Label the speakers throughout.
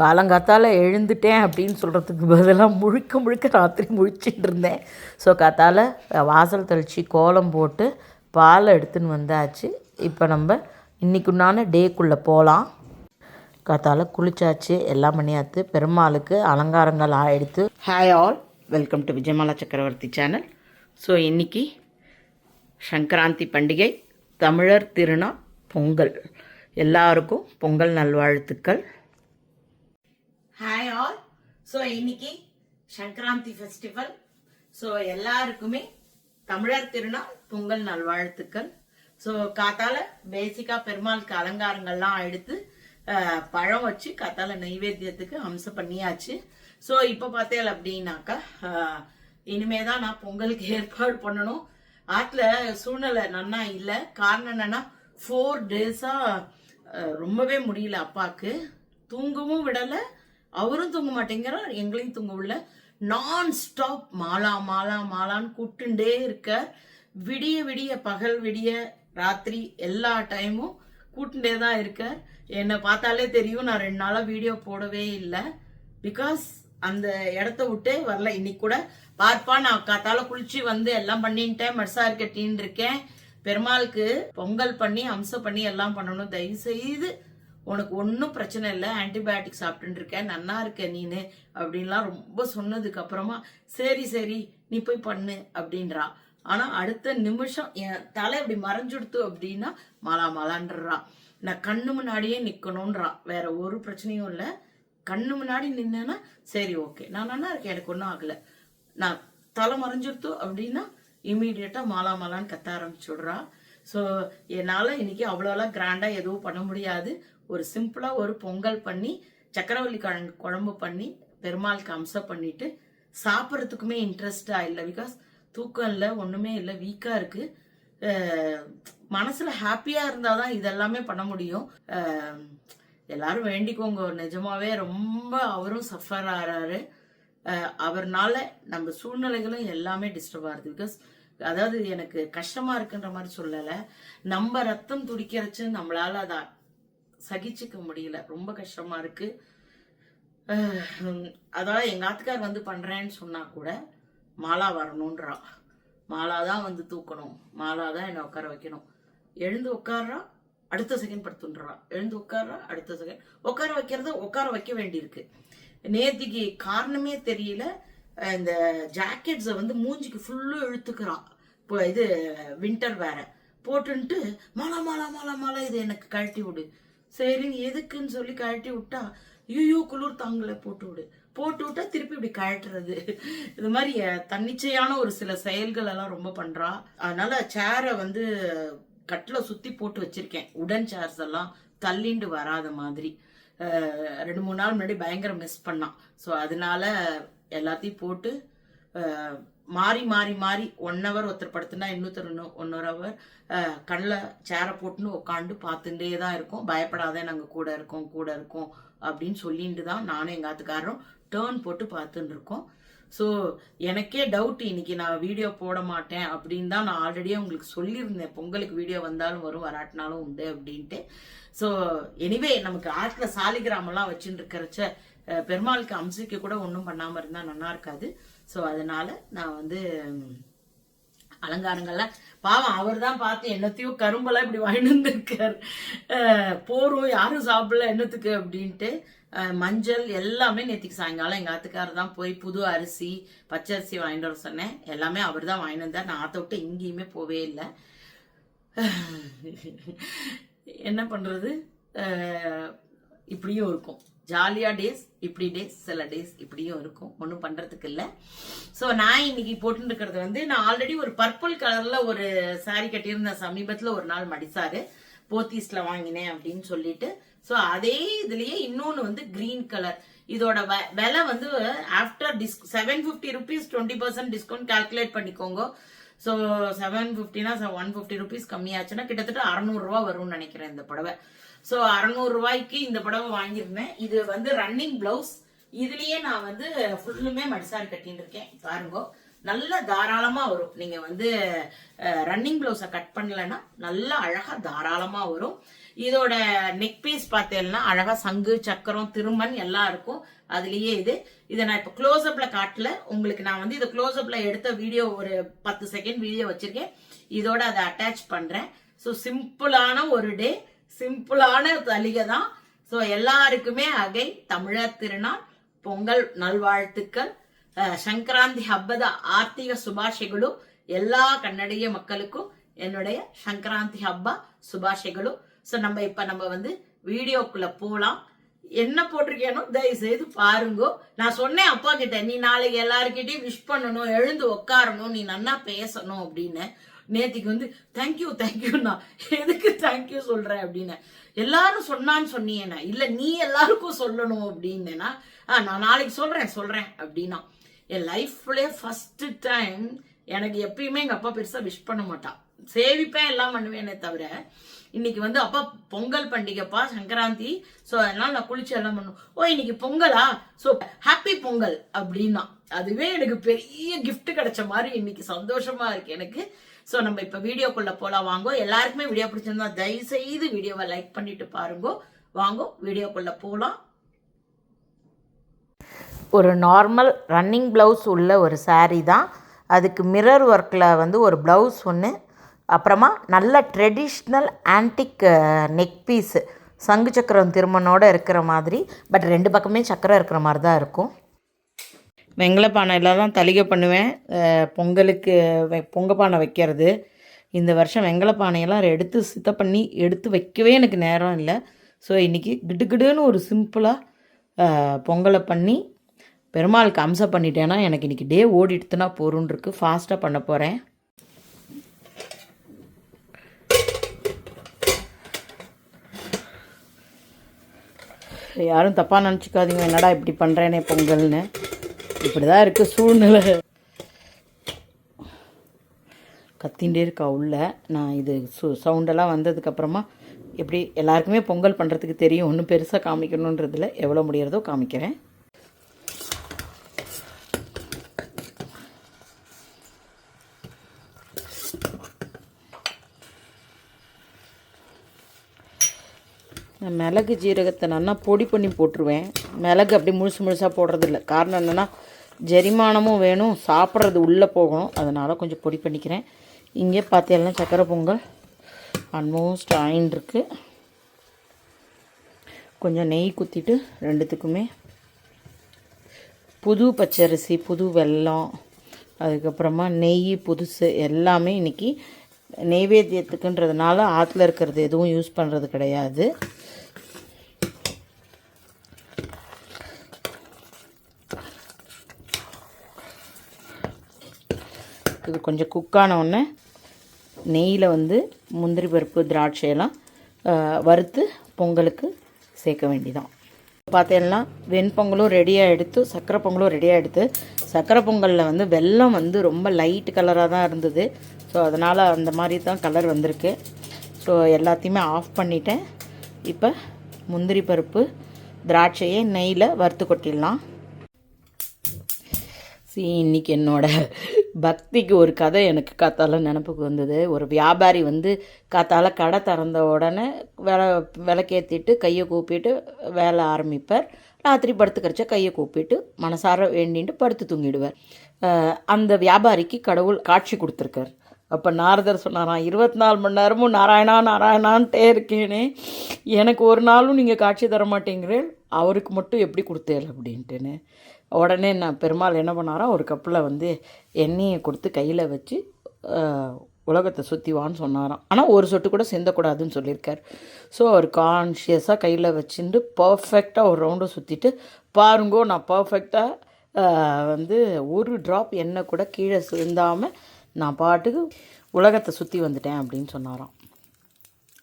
Speaker 1: காலங்காத்தால் எழுந்துட்டேன் அப்படின்னு சொல்கிறதுக்கு பதிலாக முழுக்க முழுக்க ராத்திரி முழிச்சிட்டு இருந்தேன். ஸோ காத்தால் வாசல் தெளித்து கோலம் போட்டு பாலை எடுத்துன்னு வந்தாச்சு. இப்போ நம்ம இன்றைக்குண்டான டேக்குள்ளே போகலாம் காத்தால் குளிச்சாச்சு எல்லாம் பண்ணியாத்து பெருமாளுக்கு அலங்காரங்கள் ஆயிடுத்து. Hi all welcome to Vijayamala Chakravarthy channel so இன்றைக்கி சங்கராந்தி பண்டிகை தமிழர் திருநாள் பொங்கல். எல்லாருக்கும் பொங்கல் நல்வாழ்த்துக்கள். ஹாய் ஆல் ஸோ இன்னைக்கு சங்கராந்தி ஃபெஸ்டிவல் ஸோ எல்லாருக்குமே தமிழர் திருநாள் பொங்கல் நல்வாழ்த்துக்கள். ஸோ காத்தால பேசிக்கா பெருமாளுக்கு அலங்காரங்கள்லாம் எடுத்து பழம் வச்சு காத்தால நைவேத்தியத்துக்கு அம்சம் பண்ணியாச்சு. ஸோ இப்போ பார்த்தேன் அப்படின்னாக்கா இனிமே தான் நான் பொங்கலுக்கு ஏற்பாடு பண்ணணும். ஆற்றுல சூழ்நிலை நன்னா இல்லை. காரணம் என்னன்னா ஃபோர் டேஸாக ரொம்பவே முடியல அப்பாவுக்கு தூங்கவும் விடலை. அவரும் தூங்க மாட்டேங்கிறார் எங்களையும் தூங்க உள்ள நான் ஸ்டாப் மாலா மாலா மாலான்னு கூப்பிட்டுண்டே இருக்க விடிய விடிய பகல் விடிய ராத்திரி எல்லா டைமும் கூட்டுண்டே தான் இருக்க என்னை பார்த்தாலே தெரியும் நான் ரெண்டு நாளாக வீடியோ போடவே இல்லை. பிகாஸ் அந்த இடத்த விட்டே வரல. இன்னைக்கு கூட பார்ப்பா நான் காத்தால குளிச்சு வந்து எல்லாம் பண்ணிட்டேன். மட்சார் கட்டின்னு இருக்கேன். பெருமாளுக்கு பொங்கல் பண்ணி அம்சம் பண்ணி எல்லாம் பண்ணணும். தயவு செய்து உனக்கு ஒன்றும் பிரச்சனை இல்லை ஆன்டிபயோட்டிக் சாப்பிட்டுட்டு இருக்கேன் நன்னா இருக்க நீனு அப்படின்லாம் ரொம்ப சொன்னதுக்கு அப்புறமா சரி சரி நீ போய் பண்ணு அப்படின்றா. ஆனா அடுத்த நிமிஷம் என் தலை இப்படி மறைஞ்சுடுத்து அப்படின்னா மாலா மாலான்றா. நான் கண்ணு முன்னாடியே நிக்கணும்ன்றா. வேற ஒரு பிரச்சனையும் இல்லை. கண்ணு முன்னாடி நின்னேன்னா சரி ஓகே நான் நல்லா இருக்கேன் எனக்கு ஒன்றும் ஆகல. நான் தலை மறைஞ்சிருத்து அப்படின்னா இமீடியட்டா மாலா மாலான்னு கத்த ஆரம்பிச்சுடுறா. ஸோ என்னால் இன்னைக்கு அவ்வளோலாம் கிராண்டாக எதுவும் பண்ண முடியாது. ஒரு சிம்பிளாக ஒரு பொங்கல் பண்ணி சக்கரவள்ளி கிழங்கு குழம்பு பண்ணி பெருமாளுக்கு அம்சம் பண்ணிட்டு சாப்பிட்றதுக்குமே இன்ட்ரெஸ்டாக இல்லை. பிகாஸ் தூக்கம் இல்லை ஒன்றுமே இல்லை வீக்காக இருக்குது மனசில் மனசுல ஹாப்பியா இருந்தாதான் இதெல்லாமே பண்ண முடியும். எல்லாரும் வேண்டிக்கோங்க. நிஜமாவே ரொம்ப அவரும் சஃபர் ஆறாரு. அவர்னால நம்ம சூழ்நிலைகளும் எல்லாமே டிஸ்டர்ப் ஆகுது. பிகாஸ் அதாவது எனக்கு கஷ்டமா இருக்குன்ற மாதிரி சொல்லலை. நம்ம ரத்தம் துடிக்கிறச்சு நம்மளால அதை சகிச்சுக்க முடியல. ரொம்ப கஷ்டமா இருக்கு. அதாவது எங்கள் ஆத்துக்கார் வந்து பண்ணுறேன்னு சொன்னால் கூட மாலா வரணுன்றா. மாலா தான் வந்து தூக்கணும். மாலா தான் என்னை உட்கார வைக்கணும். எழுந்து உட்கார்றா அடுத்த செகண்ட் படுத்துன்றா. எழுந்து உட்கார்றா அடுத்த செகண்ட் உட்கார வைக்கிறத உட்கார வைக்க வேண்டியிருக்கு. நேத்திக்கு காரணமே தெரியல. இந்த ஜாக்கெட்ஸை வந்து மூஞ்சிக்கு ஃபுல்லும் இழுத்துக்கிறான் இப்போ இது வின்டர் வேற. போட்டுன்ட்டு மாலா மாலா மாலா மாலா இது எனக்கு கழட்டி விடு. சரி எதுக்குன்னு சொல்லி கழட்டி விட்டா ஐயோ குளிர் தாங்களை போட்டு விடு. போட்டு விட்டா திருப்பி இப்படி கழட்டுறது. இது மாதிரி தன்னிச்சையான ஒரு சில செயல்கள் எல்லாம் ரொம்ப பண்றா. அதனால சேரை வந்து கட்டில் சுத்தி போட்டு வச்சிருக்கேன். உடன் சேர்ஸ் எல்லாம் தள்ளிண்டு வராத மாதிரி. ரெண்டு மூணு நாள் முன்னாடி பயங்கர மிஸ் பண்ணான். ஸோ அதனால எல்லாத்தையும் போட்டு மாறி மாறி மாறி ஒன் ஹவர் ஒருத்தர் படுத்துனா இன்னொருத்தர் இன்னும் ஒன் ஹவர் கண்ணில் சேரை போட்டுன்னு உட்காந்து பார்த்துட்டே தான் இருக்கோம். பயப்படாத நாங்கள் கூட இருக்கோம் கூட இருக்கோம் அப்படின்னு சொல்லிட்டு தான் நானும் எங்கள் ஆத்துக்காரரும் டேர்ன் போட்டு பார்த்துட்டு இருக்கோம். ஸோ எனக்கே டவுட் இன்னைக்கு நான் வீடியோ போட மாட்டேன் அப்படின்னு தான் நான் ஆல்ரெடியே உங்களுக்கு சொல்லியிருந்தேன். பொங்கலுக்கு வீடியோ வந்தாலும் வரும் வராட்டினாலும் உண்டு அப்படின்ட்டு. ஸோ எனிவே நமக்கு ஆற்றுல சாலிகிராமெல்லாம் வச்சுட்டு இருக்கிறச்ச பெருமாளுக்கு அம்சிக்க கூட ஒன்றும் பண்ணாமல் இருந்தால் நல்லா இருக்காது. ஸோ அதனால நான் வந்து அலங்காரங்கள்லாம் பாவம் அவர் தான் பார்த்து என்னத்தையும் கரும்பெல்லாம் இப்படி வாங்கிட்டு வந்திருக்கார். அஹ், போரும் யாரும் சாப்பிடல என்னத்துக்கு அப்படின்ட்டு மஞ்சள் எல்லாமே நேற்றுக்கு சாயங்காலம் எங்கள் ஆத்துக்காரர் தான் போய் புது அரிசி பச்சை அரிசி வாங்கிட்டு வர சொன்னேன். எல்லாமே அவர் தான் வாங்கிட்டு வந்தார். நான் ஆற்ற விட்டு எங்கேயுமே போவே இல்லை. என்ன பண்ணுறது இப்படியும் இருக்கும். ஜாலியாக டேஸ் இப்படி டேஸ் சில டேஸ் இப்படியும் இருக்கும். ஒன்றும் பண்ணுறதுக்கு இல்லை. ஸோ நான் இன்னைக்கு போட்டுருக்கிறது இருக்கிறது வந்து நான் ஆல்ரெடி ஒரு பர்பிள் கலரில் ஒரு சாரி கட்டியிருந்தேன். சமீபத்தில் ஒரு நாள் மடிசாரு. போத்தீஸில் வாங்கினேன் அப்படின்னு சொல்லிட்டு. ஸோ அதே இதுலயே இன்னொன்று வந்து கிரீன் கலர் இதோட வ- விலை வந்து after disc seven fifty rupees twenty percent discount calculate பண்ணிக்கோங்க. ஸோ செவன் ஃபிஃப்டினா ஒன் ஃபிஃப்டி ருபீஸ் கம்மியாச்சுன்னா கிட்டத்தட்ட அறநூறுரூவா வரும்னு நினைக்கிறேன் இந்த புடவை. ஸோ அறநூறு ரூபாய்க்கு இந்த புடவை வாங்கியிருந்தேன். இது வந்து ரன்னிங் பிளவுஸ் இதுலயே நான் வந்து ஃபுல்லுமே மடிசாரி கட்டின்னு இருக்கேன் பாருங்க. நல்ல தாராளமா வரும். நீங்க வந்து ரன்னிங் பிளவுஸை கட் பண்ணலன்னா நல்லா அழகா தாராளமா வரும். இதோட நெக் பீஸ் பார்த்தேன்னா அழகா சங்கு சக்கரம் திருமண் எல்லாம் இருக்கும். அதுலயே இது. இதை நான் இப்போ க்ளோஸ்அப்ல காட்டல. உங்களுக்கு நான் வந்து இதை க்ளோஸ்அப்ல எடுத்த வீடியோ ஒரு பத்து செகண்ட் வீடியோ வச்சிருக்கேன். இதோட அதை அட்டாச் பண்றேன். ஸோ சிம்பிளான ஒரு டே சிம்பிளான தலிகை தான் ஸோ எல்லாருக்குமே அகை தமிழர் திருநாள் பொங்கல் நல்வாழ்த்துக்கள் அஹ், ಸಂಕ್ರಾಂತಿ ಹಬ್ಬದ ಆರ್ಥಿಕ ಶುಭಾಶಯಗಳು ಎಲ್ಲಾ ಕನ್ನಡಿಗ மக்களுக்கும் என்னுடைய சங்கராந்தி ஹப்பா சுபாஷைகளும் ஸோ நம்ம இப்ப நம்ம வந்து வீடியோக்குள்ள போலாம் என்ன போட்டிருக்கேனோ தயவு செய்து பாருங்கோ நான் சொன்னேன் அப்பா கிட்ட நீ நாளைக்கு எல்லாருக்கிட்டையும் விஷ் பண்ணணும் எழுந்து உட்காரணும் நீ நன்னா பேசணும் அப்படின்னு நேத்திக்கு வந்து தேங்க்யூ தேங்க்யூண்ணா எதுக்கு தேங்க்யூ சொல்றேன் அப்படின்னு. எல்லாரும் சொன்னான்னு சொன்னீங்கன்னா இல்ல நீ எல்லாருக்கும் சொல்லணும் அப்படின்னா ஆ நான் நாளைக்கு சொல்றேன் சொல்றேன் அப்படின்னா. என் லைஃப்ல ஃபர்ஸ்ட் டைம் எனக்கு எப்பயுமே எங்க அப்பா பெருசா விஷ் பண்ண மாட்டான். சேவிப்பேன் எல்லாம் பண்ணுவேனே தவிர இன்னைக்கு வந்து அப்பா பொங்கல் பண்டிகைப்பா சங்கராந்தி. சோ அதனால நான் குளிச்சு எல்லாம் பண்ணும் ஓ இன்னைக்கு பொங்கலா? சோ ஹாப்பி பொங்கல் அப்படின்னா. அதுவே எனக்கு பெரிய கிஃப்ட் கிடைச்ச மாதிரி இன்னைக்கு சந்தோஷமா இருக்கு எனக்கு. ஸோ நம்ம இப்போ வீடியோக்குள்ளே போகலாம் வாங்கோ. எல்லாருக்குமே வீடியோ பிடிச்சிருந்தா தயவு செய்து வீடியோவை லைக் பண்ணிட்டு பாருங்கோ. வாங்கோ வீடியோக்குள்ளே போகலாம் ஒரு நார்மல் ரன்னிங் ப்ளவுஸ் உள்ள ஒரு சாரீ தான். அதுக்கு மிரர் ஒர்க்கில் வந்து ஒரு ப்ளவுஸ் ஒன்று அப்புறமா நல்ல ட்ரெடிஷ்னல் ஆன்டிக் நெக் பீஸு சங்கு சக்கரம் திருமணோடு இருக்கிற மாதிரி. பட் ரெண்டு பக்கமே சக்கரம் இருக்கிற மாதிரி தான் இருக்கும். வெங்கல பானையில் தான் தளிகை பண்ணுவேன் பொங்கலுக்கு வெ- பொங்க பானை வைக்கிறது. இந்த வருஷம் வெங்கல பானையெல்லாம் எடுத்து சுத்தம் பண்ணி எடுத்து வைக்கவே எனக்கு நேரம் இல்லை. ஸோ இன்றைக்கி கிடுகிடுன்னு ஒரு சிம்பிளாக பொங்கலை பண்ணி பெருமாளுக்கு அம்சம் பண்ணிட்டேன்னா எனக்கு இன்றைக்கி டே ஓடிட்டுனா போகிறோன்னு ஃபாஸ்ட்டாக பண்ண போகிறேன் யாரும் தப்பாக நினச்சிக்காதீங்க. என்னடா இப்படி பண்ணுறேனே பொங்கல்னு. இப்படி தான் இருக்குது சூழ்நிலை. கத்தின்ண்டே இருக்கா உள்ள. நான் இது சு சவுண்டெல்லாம் வந்ததுக்கப்புறமா எப்படி எல்லாருக்குமே பொங்கல் பண்ணுறதுக்கு தெரியும். ஒன்றும் பெருசாக காமிக்கணுன்றதில் எவ்வளோ முடியறதோ காமிக்கிறேன். நான் மிளகு ஜீரகத்தை நல்லா பொடி பண்ணி போட்டுருவேன். மிளகு அப்படி முழுசு முழுசாக போடுறதில்ல. காரணம் என்னென்னா ஜெரிமானமும் வேணும் சாப்பிட்றது உள்ளே போகணும். அதனால் கொஞ்சம் பொடி பண்ணிக்கிறேன். இங்கே பார்த்தீங்கன்னா சக்கரை பொங்கல் ஆல்மோஸ்ட் ஆயின்ருக்கு. கொஞ்சம் நெய் குத்திட்டு ரெண்டுத்துக்குமே புது பச்சரிசி புது வெல்லம் அதுக்கப்புறமா நெய் புதுசு எல்லாமே இன்றைக்கி நெய்வேத்தியத்துக்குன்றதுனால ஆற்றுல இருக்கிறது எதுவும் யூஸ் பண்ணுறது கிடையாது. இது கொஞ்சம் குக்கான உடனே நெய்யில் வந்து முந்திரி பருப்பு திராட்சையெல்லாம் வறுத்து பொங்கலுக்கு சேர்க்க வேண்டிதான். பார்த்தீங்கன்னா வெண்பொங்கலும் ரெடியாக எடுத்து சக்கரை பொங்கலும் ரெடியாக எடுத்து சக்கரை பொங்கலில் வந்து வெல்லம் வந்து ரொம்ப லைட் கலராக தான் இருந்தது. ஸோ அதனால் அந்த மாதிரி தான் கலர் வந்திருக்கு. ஸோ எல்லாத்தையுமே ஆஃப் பண்ணிட்டேன். இப்போ முந்திரி பருப்பு திராட்சையை நெய்யில் வறுத்து கொட்டிடலாம். சி இன்னைக்கு என்னோட பக்திக்கு ஒரு கதை எனக்கு காத்தால நினப்புக்கு வந்தது. ஒரு வியாபாரி வந்து காத்தால கடை திறந்த உடனே வில விளக்கேற்றிட்டு கையை கூப்பிட்டு வேலை ஆரம்பிப்பார். ராத்திரி படுத்துக்கிறச்ச கையை கூப்பிட்டு மனசார வேண்டின்ட்டு படுத்து தூங்கிடுவார். அந்த வியாபாரிக்கு கடவுள் காட்சி கொடுத்துருக்கார். அப்போ நாரதர் சொன்னாராம் இருபத்தி நாலு மணி நேரமும் நாராயணா நாராயணான்ட்டே இருக்கேனே. எனக்கு ஒரு நாளும் நீங்கள் காட்சி தர மாட்டேங்கிறேன் அவருக்கு மட்டும் எப்படி கொடுத்தேன் அப்படின்ட்டுன்னு. உடனே நான் பெருமாள் என்ன பண்ணாராம் ஒரு கப்பில் வந்து எண்ணெயை கொடுத்து கையில் வச்சு உலகத்தை சுற்றிவான்னு சொன்னாராம். ஆனால் ஒரு சொட்டு கூட சிந்தக்கூடாதுன்னு சொல்லியிருக்கார். ஸோ அவர் கான்ஷியஸாக கையில் வச்சுட்டு பர்ஃபெக்டாக ஒரு ரவுண்டை சுற்றிட்டு பாருங்கோ நான் பர்ஃபெக்டாக வந்து ஒரு ட்ராப் எண்ணெய் கூட கீழே சிந்தாமல் நான் பாட்டுக்கு உலகத்தை சுற்றி வந்துட்டேன் அப்படின்னு சொன்னாராம்.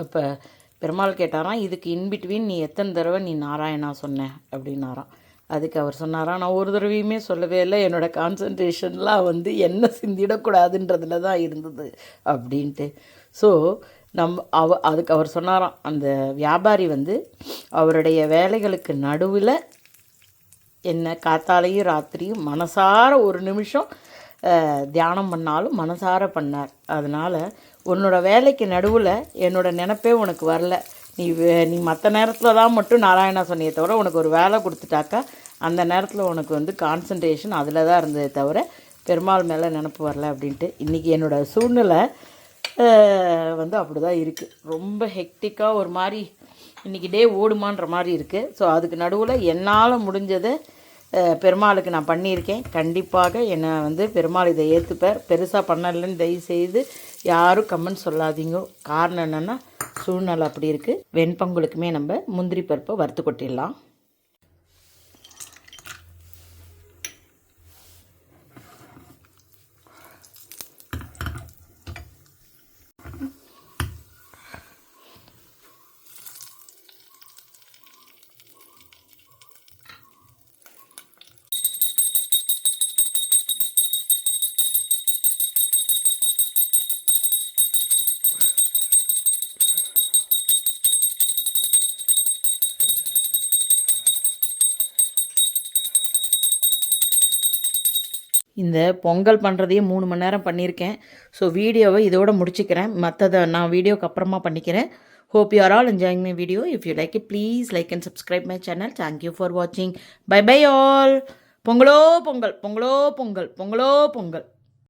Speaker 1: அப்போ பெருமாள் கேட்டாராம் இதுக்கு இன்பிட்வீன் நீ எத்தனை தடவை நீ நாராயணா சொன்ன? அப்படின்னாராம். அதுக்கு அவர் சொன்னாராம் நான் ஒரு தடவையுமே சொல்லவே இல்லை என்னோடய கான்சன்ட்ரேஷன்லாம் வந்து என்ன சிந்திடக்கூடாதுன்றதுல தான் இருந்தது அப்படின்ட்டு. ஸோ நம் அவ அதுக்கு அவர் சொன்னாராம் அந்த வியாபாரி வந்து அவருடைய வேலைகளுக்கு நடுவில் என்ன காத்தாலையும் ராத்திரியும் மனசார ஒரு நிமிஷம் தியானம் பண்ணாலும் மனசார பண்ணார். அதனால் உன்னோட வேலைக்கு நடுவில் என்னோட நினப்பே உனக்கு வரல. நீ வே- நீ மற்ற நேரத்தில் தான் மட்டும் நாராயணா சொன்னியை தவிர உனக்கு ஒரு வேலை கொடுத்துட்டாக்கா அந்த நேரத்தில் உனக்கு வந்து கான்சன்ட்ரேஷன் அதில் தான் இருந்ததே தவிர பெருமாள் மேலே நினப்பு வரல அப்படின்ட்டு இன்றைக்கி என்னோடய சூழ்நிலை வந்து அப்படி தான் இருக்குது ரொம்ப ஹெக்டிக்காக ஒரு மாதிரி இன்றைக்கி டே ஓடுமான்ற மாதிரி இருக்குது ஸோ அதுக்கு நடுவில் என்னால் முடிஞ்சதை பெருமாளுக்கு நான் பண்ணியிருக்கேன். கண்டிப்பாக என்னை வந்து பெருமாள் இதை ஏற்றுப்பார் பெருசாக பண்ணலைன்னு தயவு செய்து யாரும் கமெண்ட் சொல்லாதீங்க. காரணம் என்னென்னா சூழ்நிலை அப்படி இருக்குது வெண்பொங்கலுக்குமே நம்ம முந்திரி பருப்பை வறுத்து கொட்டிடலாம். இந்த பொங்கல் பண்ணுறதையே மூணு மணி நேரம் பண்ணியிருக்கேன். ஸோ வீடியோவை இதோட முடிச்சுக்கிறேன். மற்றதை நான் வீடியோக்கு அப்புறமா பண்ணிக்கிறேன். Hope you are all enjoying my video if you like it please like and subscribe my channel thank you for வாட்சிங் பை பை ஆல் பொங்கலோ பொங்கல் பொங்கலோ பொங்கல் பொங்கலோ பொங்கல்